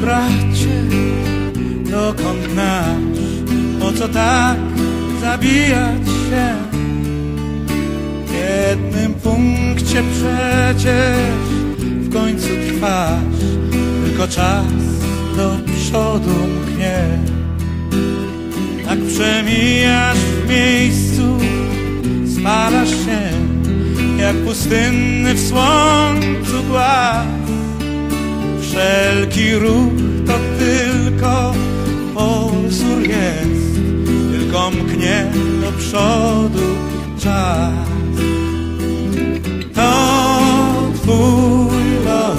bracie, dokąd nasz? Po co tak zabijać się? W jednym punkcie przecież w końcu trwasz, tylko czas do przodu mknie. Tak przemijasz w miejscu, spalasz się, jak pustynny w słońcu głaz. Wszelki ruch to tylko pozór jest, tylko mknie do przodu czas. To twój los,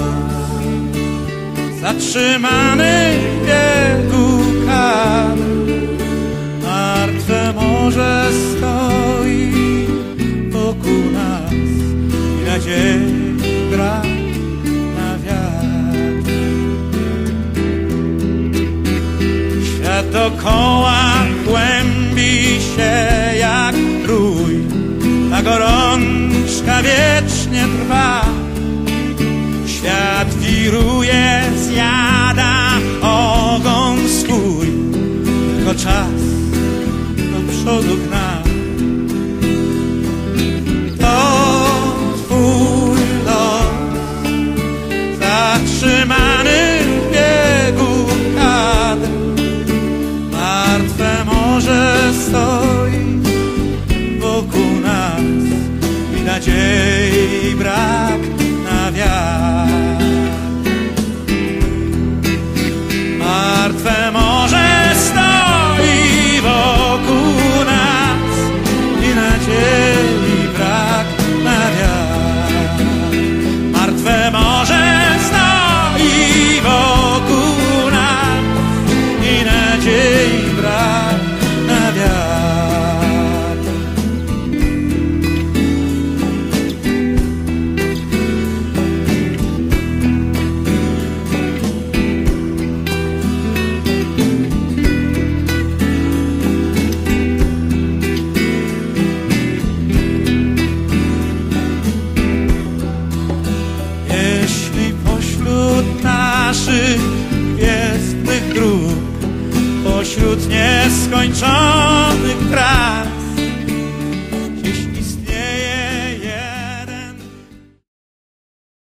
zatrzymany w biegu kadr. Martwe morze stoi wokół nas i nadziei brak dokoła kłębi się jak rój, ta gorączka wiecznie trwa. Świat wiruje, zjada ogon swój, tylko czas do przodu gna. To twój los, zatrzymany Martwe morze stoi wokół nas i nadziei brak na wiatr. Martwe morze nieskończonych prac,